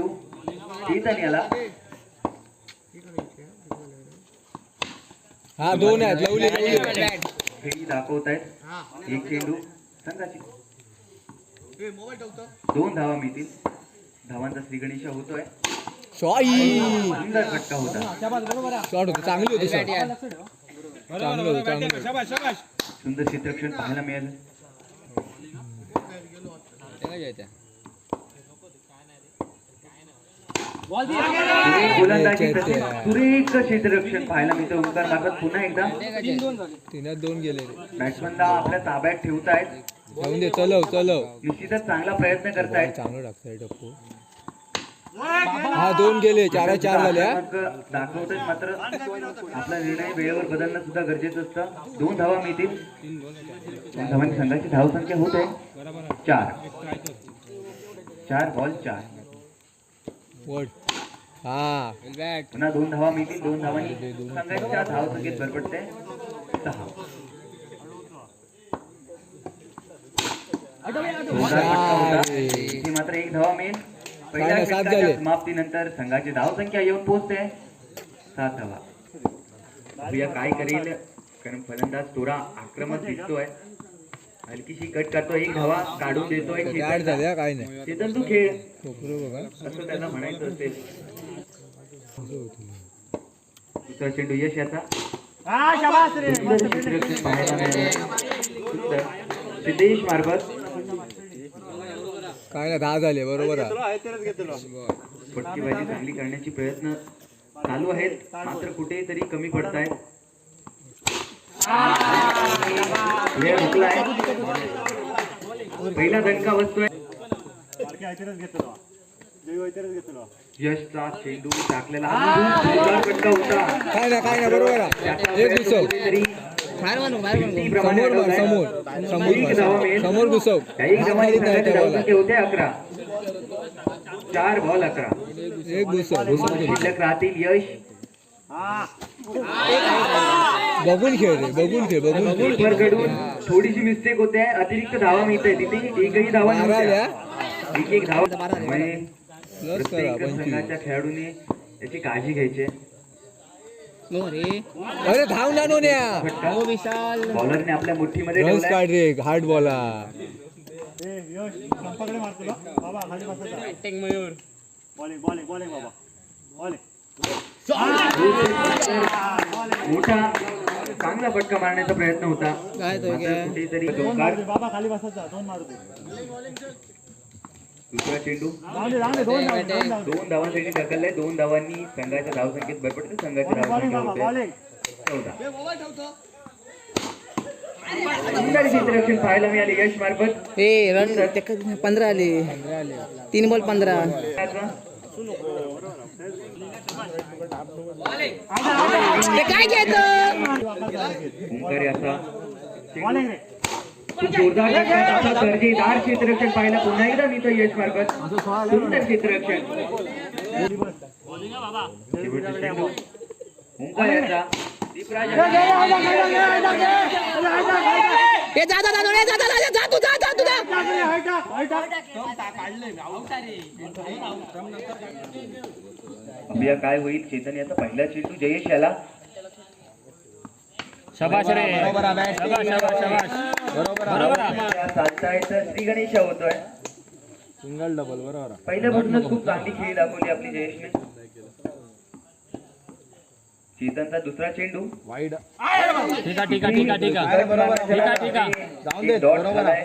चेंडू चेतन याला हा दोन आहेत लवली लवली खेळी दाखवत आहेत एक चेंडू संघाची दोन धावा मिळतील धावांचा श्रीगणेशा होतोय शॉई सुंदर फटका होता शॉट होतं चांगली होती शॉट चांगलं होतं चांगलं होतं. सुंदर क्षेत्रक्षण पाहायला मिळालं गोलंदाजी तसेच सुरेख क्षेत्ररक्षण पाहायला मिळतं ओंकार मार्फत पुन्हा एकदा. तिने दोन गेले बॅट्समनला आपल्या ताब्यात ठेवतायत. जाऊन दे चलव चलव. निश्चितच चांगला प्रयत्न करतायत. चांगलं टाकतंय टप्पू हा दोन गेले चार चार झाले हा. मात्र. आपला निर्णय वेळेवर बदलणं सुद्धा गरजेचं असतं. दोन धावा मिळतील. दोन धावांनी संघाची धावसंख्या होत. आहे चार. चार बॉल चार. वड हा पुन्हा दोन धावा मिळतील दोन धावांनी संघाच्या धावसंख्येत भर पडते सहा. इथे मात्र एक धावा मिळेल पहिल्या षटकाच्या. समाप्तीनंतर संघाची धावसंख्या येऊन पोहोचते. सात धावा. काय करेल. कारण फलंदाज थोडा आक्रमक दिसतोय. हलकीशी कट करतो एक धावा काढून हा, काय नाही. चेतन तू खेळ. खोकरं बघा. असं त्यांना म्हणायचं असेल. दुसरा चेंडू यश याचा. सिद्धेश मार्फत. काय नाही दहा झाले बरोबर आहे. फटकेबाजी चांगली करण्याचे प्रयत्न चालू आहेत. मात्र कुठेतरी कमी पडत आहेत पहिला दणका बसतोय. यशचा चेंडू टाकलेला हा फटका होता. काय नाही काय नाही बरोबर आहे एक घुसव कुठेतरी भिंतीप्रमाणे समोर मार, अडवलाय. समोर. समोर एक मार, धावा समोर. मिळेल. समोर घुसव काही हात जमानी खालीच नाही संघाची त्या धावसंख्या होते अकरा. चार बॉल अकरा. एक घुसव दोन शिल्लक राहतील यश. बघून खेळ रे बघून खेळ बघून खेळ. कडून थोडीशी मिस्टेक होते अतिरिक्त धावा मिळते तिथे. एकही धावा? नव्हत्या. एक एक धावा. त्यामुळे प्लस करा प्रत्येक पंचवीस संघाच्या खेळाडूने याची काळजी घ्यायची. आहे. अरे धाव ना नोन्या. बॉलरने आपल्या मुठ्ठीमध्ये रन्स. काढ रे हार्ड बॉला मोठा चांगला फटका मारण्याचा प्रयत्न होता. कुठेतरी. दुसरा चेंडू. दोन धावांसाठी ढकललाय. दोन धावांनी संघाच्या धावसंख्येत भर पडते संघाची धावसंख्या होते. चौदा. सुंदर क्षेत्ररक्षण पाहायला मिळाले यश मार्फत ए रन ते क- पंधरा आले. तीन बॉल पंधरा. काय घेत जोरदार दर्जेदार क्षेत्ररक्षण पुन्हा एकदा मी तर यश मार्फत सुंदर क्षेत्ररक्षण. ओंकार याचा दीपराज जा जा जा जा तू जा अभिया काय होईल चेतन याचा पहिला चेंडू जयेश याला. श्री गणेशा होतोय. सिंगल डबल बरोबर पहिल्यापासूनच खूप चांगली खेळी दाखवली आपली जयेशने. चेतनचा दुसरा चेंडू. वाईड ठीक आहे ठीक आहे ठीक आहे ठीक आहे. बरोबर ठीक आहे ठीक आहे. जाऊन दे, बरोबर आहे.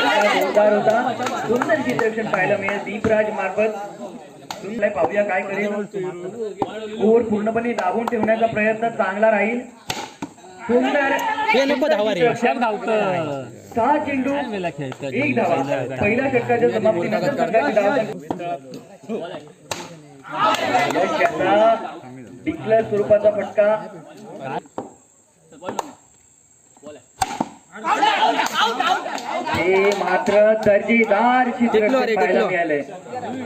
जोरदार होता. सुंदर क्षेत्ररक्षण पाहायला मिळेल दीपराज मार्फत. पाहूया काय करेल. स्कोर पूर्णपणे दाबून ठेवण्याचा प्रयत्न चांगला राहील. सहा चेंडू. एक धावा. पहिल्या षटकाच्या समाप्तीनंतर धाव. स्वरूपाचा फटका. हे मात्र दर्जेदार चित्रक्षण पाहायला मिळालंय.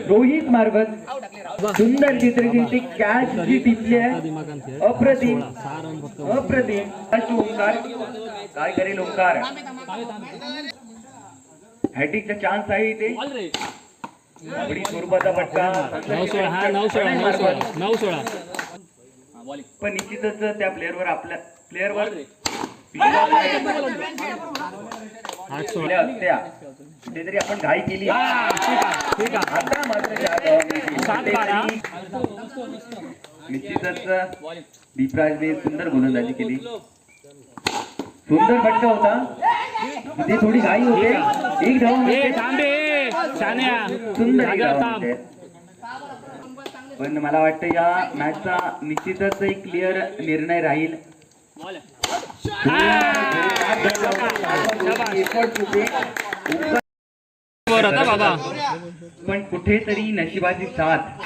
रोहित मार्फत सुंदर चित्रक्षण कॅच जी टिपली आहे. अप्रतिम अप्रतिम. ओंकार. काय करेल ओंकार हॅटिकचा चान्स आहे इथे. स्वरूपाचा फटका नऊ सोळा हा नऊ सोळा नऊ सोळा नऊ सोळा. पण निश्चितच त्या प्लेअरवर आपल्या प्लेअरवर असत्या. कुठेतरी आपण घाई केली. हा, आता मात्र निश्चितच दीपराजने सुंदर गोलंदाजी केली. सुंदर फटका होता. तिथे थोडी घाई होते. एक धाव सुंदर एक. पण मला वाटतं या मॅचचा निश्चितच एक क्लिअर निर्णय राहील. होते. होता बाबा पण कुठेतरी नशिबाची साथ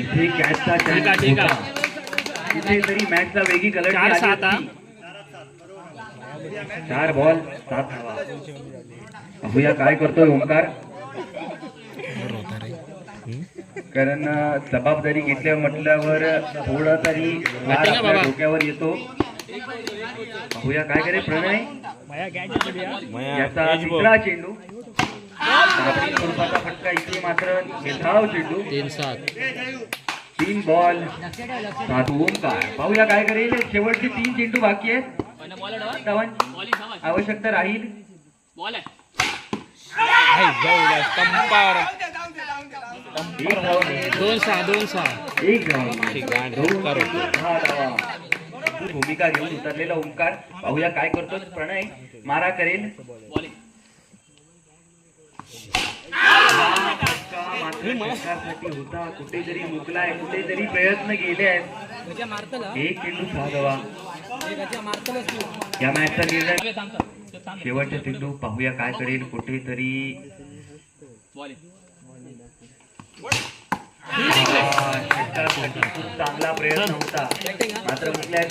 इथे कॅचचा. होता. कुठेतरी मॅचचा वेगळी कलर चार सात हा. चार बॉल सात धावा पाहूया काय करतोय ओंकार कारण जबाबदारी घेतल्या म्हटल्यावर थोडा तरी? डोक्यावर येतो. पाहूया काय करे प्रणय. याचा तिसरा चेंडू. स्वरूपाचा फटका इथे मात्र निधाव चेंडू. तीन सात. तीन बॉल सात ओंकार. पाहूया काय करेल. शेवटचे तीन चेंडू बाकी आहेत. आवश्यकता राहील. नाही. दोन सहा दोन सहा. एक. भूमिका घेऊन उतरलेला ओंकार. पाहूया काय करतो प्रणय. मारा करेल. होता. कुठेतरी मुकलाय. कुठेतरी प्रयत्न गेले आहेत. एक चेंडू सहा धावा या मॅचचा निर्णय शेवटचा चेंडू पाहूया काय करेल कुठेतरी. खूप चांगला प्रयत्न होता. मात्र कुठल्या